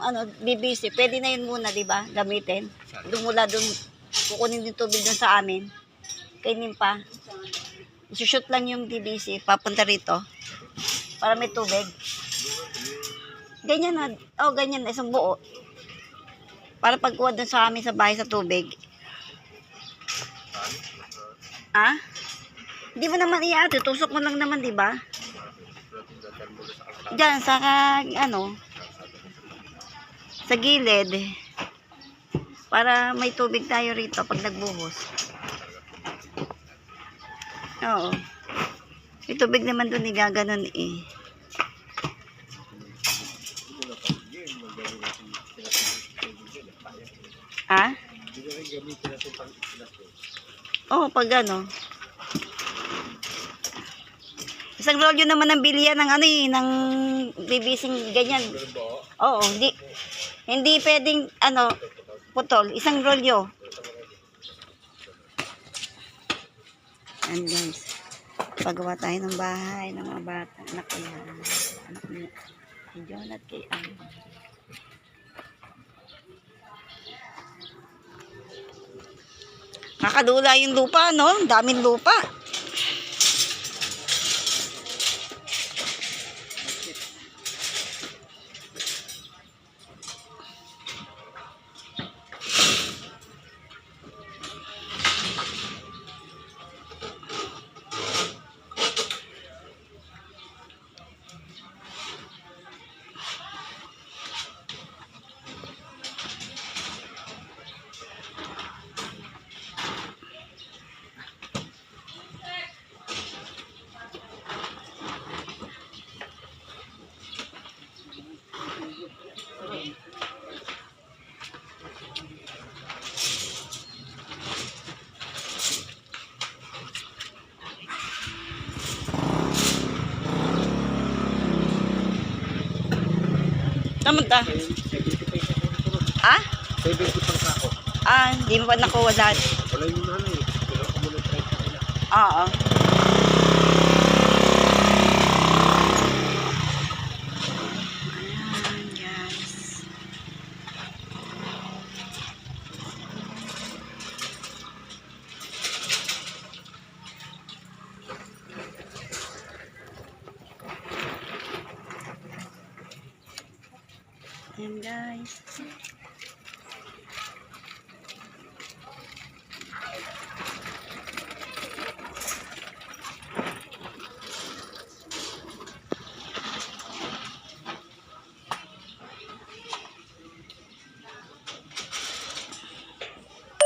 ano, BBC, pwede na yun muna, di ba? Gamitin. Dumula dun, kukunin din tubig dun sa amin. Kainin pa. Isushoot lang yung BBC, papunta rito. Para may tubig. Ganyan na. Oh, ganyan na. Isang buo. Para pagkuha dun sa amin sa bahay sa tubig. Ah? Hindi mo naman iya Tusok mo lang naman, di ba? Diyan, sa ano, sa gilid. Para may tubig tayo rito pag nagbuhos. Oo. May tubig naman doon, igaganon eh. Ha? Oo, pag ano. Isang rolyo naman ang bilihan ng ano eh, ng bibising ganyan. Oo, hindi, hindi pwedeng, ano, putol. Isang rolyo. And guys, pagawa tayo ng bahay ng mga bata. Anak ko yan. Anak ni, ni John at kay Ann. Nakadula yung lupa, no? Daming lupa. Naman ta? Ah? 70 pang sako. Ah, hindi mo pa nakuha lahat. Wala yung eh. Pero ako muna try sa kanila. Oo. Ayan, guys.